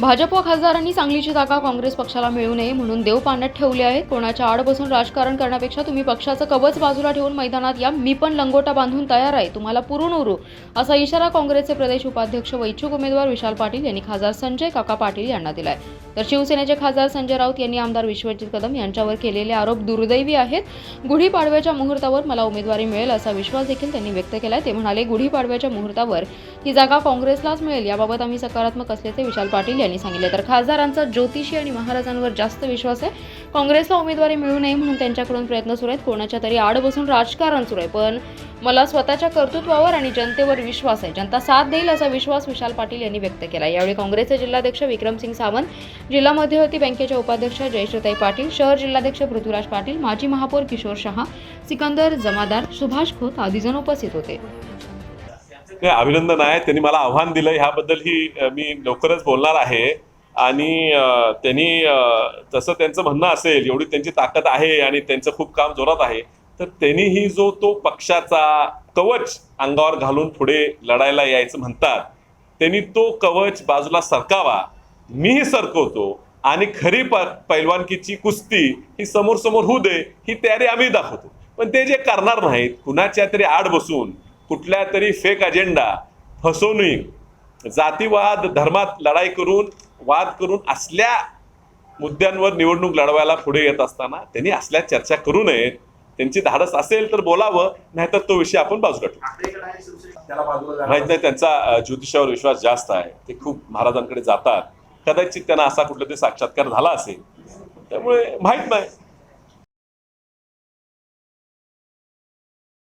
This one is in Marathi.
भाजप खासदारांनी सांगलीची जागा काँग्रेस पक्षाला मिळू नये म्हणून देव पाण्यात ठेवले आहेत कोणाच्या आड बसून राजकारण करण्यापेक्षा तुम्ही पक्षाचं कवच बाजूला ठेवून मैदानात या. मी पण लंगोटा बांधून तयार आहे. तुम्हाला पुरून उरू. असा इशारा काँग्रेसचे प्रदेश उपाध्यक्ष व इच्छुक उमेदवार विशाल पाटील यांनी खासदार संजय काका पाटील यांना दिलाय. तर शिवसेनेचे खासदार संजय राऊत यांनी आमदार विश्वजित कदम यांच्यावर केलेले आरोप दुर्दैवी आहेत. गुढीपाडव्याच्या मुहूर्तावर मला उमेदवारी मिळेल असा विश्वास देखील त्यांनी व्यक्त केलाय. ते म्हणाले गुढीपाडव्याच्या मुहूर्तावर ही जागा काँग्रेसलाच मिळेल. याबाबत आम्ही सकारात्मक असल्याचे विशाल पाटील यांनी सांगितले. तर खासदारांचा ज्योतिषी आणि महाराजांवर जास्त विश्वास आहे. काँग्रेसला उमेदवारी मिळू नये म्हणून त्यांच्याकडून प्रयत्न सुरू आहेत. कोणाच्या तरी आड बसून राजकारण सुरू आहे. पण मला स्वतःच्या कर्तृत्वावर आणि जनतेवर विश्वास आहे. जनता साथ देईल असा विश्वास विशाल पाटील यांनी व्यक्त केला यावेळी काँग्रेसचे जिल्हाध्यक्ष विक्रमसिंग सावंत जिल्हा मध्यवर्ती बँकेच्या उपाध्यक्ष जयश्रताई पाटील शहर जिल्हाध्यक्ष पृथ्वीराज पाटील माजी महापौर किशोर शहा सिकंदर जमादार सुभाष खोत आदी जण उपस्थित होते. नाही अभिनंदन आहे. त्यांनी मला आव्हान दिलं. ह्याबद्दलही मी लवकरच बोलणार आहे. आणि त्यांनी तसं त्यांचं म्हणणं असेल एवढी त्यांची ताकद आहे आणि त्यांचं खूप काम जोरात आहे तर त्यांनीही जो तो पक्षाचा कवच अंगावर घालून पुढे लढायला यायचं म्हणतात त्यांनी तो कवच बाजूला सरकावा. मीही सरकवतो. आणि खरी प पैलवानकीची कुस्ती ही समोर समोर होऊ दे ही तयारी आम्ही दाखवतो. पण ते जे करणार नाहीत कुणाच्या तरी आड बसून कुठल्या तरी फेक अजेंडा फसवणूक जातीवाद धर्मात लढाई करून वाद करून असल्या मुद्द्यांवर निवडणूक लढवायला पुढे येत असताना त्यांनी असल्या चर्चा करू नयेत त्यांची धाडस असेल तर बोलावं नाहीतर तो विषय आपण बाजूला ठेवू. माहीत नाही. त्यांचा ज्योतिषावर विश्वास जास्त आहे. ते खूप महाराजांकडे जातात. कदाचित त्यांना असा कुठला तरी साक्षात्कार झाला असेल. त्यामुळे माहीत नाही.